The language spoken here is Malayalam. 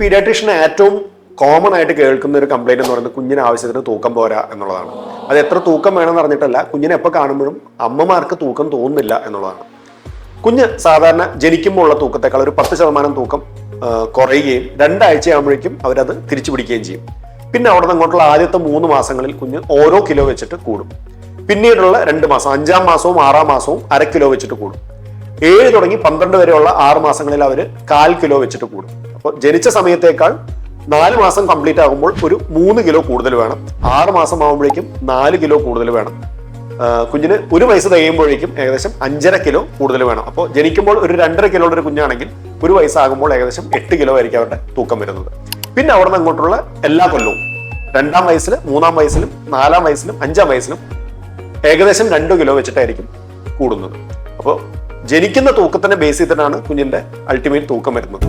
പീഡിയാട്രീഷ്യന് ഏറ്റവും കോമൺ ആയിട്ട് കേൾക്കുന്ന ഒരു കംപ്ലൈന്റ് എന്ന് പറയുന്നത് കുഞ്ഞിന് ആവശ്യത്തിന് തൂക്കം പോരാ എന്നുള്ളതാണ്. അത് എത്ര തൂക്കം വേണമെന്ന് അറിഞ്ഞിട്ടല്ല കുഞ്ഞിനെ എപ്പോൾ കാണുമ്പോഴും അമ്മമാർക്ക് തൂക്കം തോന്നുന്നില്ല എന്നുള്ളതാണ്. കുഞ്ഞ് സാധാരണ ജനിക്കുമ്പോൾ ഉള്ള തൂക്കത്തേക്കാൾ ഒരു പത്ത് ശതമാനം തൂക്കം കുറയുകയും രണ്ടാഴ്ചയാകുമ്പോഴേക്കും അവരത് തിരിച്ചു പിടിക്കുകയും ചെയ്യും. പിന്നെ അവിടെ നിന്ന് അങ്ങോട്ടുള്ള ആദ്യത്തെ മൂന്ന് മാസങ്ങളിൽ കുഞ്ഞ് ഓരോ കിലോ വെച്ചിട്ട് കൂടും. പിന്നീടുള്ള രണ്ട് മാസം അഞ്ചാം മാസവും ആറാം മാസവും അര കിലോ വെച്ചിട്ട് കൂടും. ഏഴ് തുടങ്ങി പന്ത്രണ്ട് വരെയുള്ള ആറ് മാസങ്ങളിൽ അവർ കാൽ കിലോ വെച്ചിട്ട് കൂടും. അപ്പോൾ ജനിച്ച സമയത്തേക്കാൾ നാല് മാസം കംപ്ലീറ്റ് ആകുമ്പോൾ ഒരു മൂന്ന് കിലോ കൂടുതൽ വേണം. ആറ് മാസം ആകുമ്പോഴേക്കും നാല് കിലോ കൂടുതൽ വേണം. കുഞ്ഞിന് ഒരു വയസ്സ് തികയുമ്പോഴേക്കും ഏകദേശം അഞ്ചര കിലോ കൂടുതൽ വേണം. അപ്പോൾ ജനിക്കുമ്പോൾ ഒരു രണ്ടര കിലോ ഒരു കുഞ്ഞാണെങ്കിൽ ഒരു വയസ്സാകുമ്പോൾ ഏകദേശം എട്ട് കിലോ ആയിരിക്കും അവരുടെ തൂക്കം വരുന്നത്. പിന്നെ അവിടെ നിന്ന് അങ്ങോട്ടുള്ള എല്ലാ കൊല്ലവും രണ്ടാം വയസ്സിൽ മൂന്നാം വയസ്സിലും നാലാം വയസ്സിലും അഞ്ചാം വയസ്സിലും ഏകദേശം രണ്ട് കിലോ വെച്ചിട്ടായിരിക്കും കൂടുന്നത്. അപ്പോൾ ജനിക്കുന്ന തൂക്കത്തിനെ ബേസ് ചെയ്തിട്ടാണ് കുഞ്ഞിന്റെ അൾട്ടിമേറ്റ് തൂക്കം വരുന്നത്.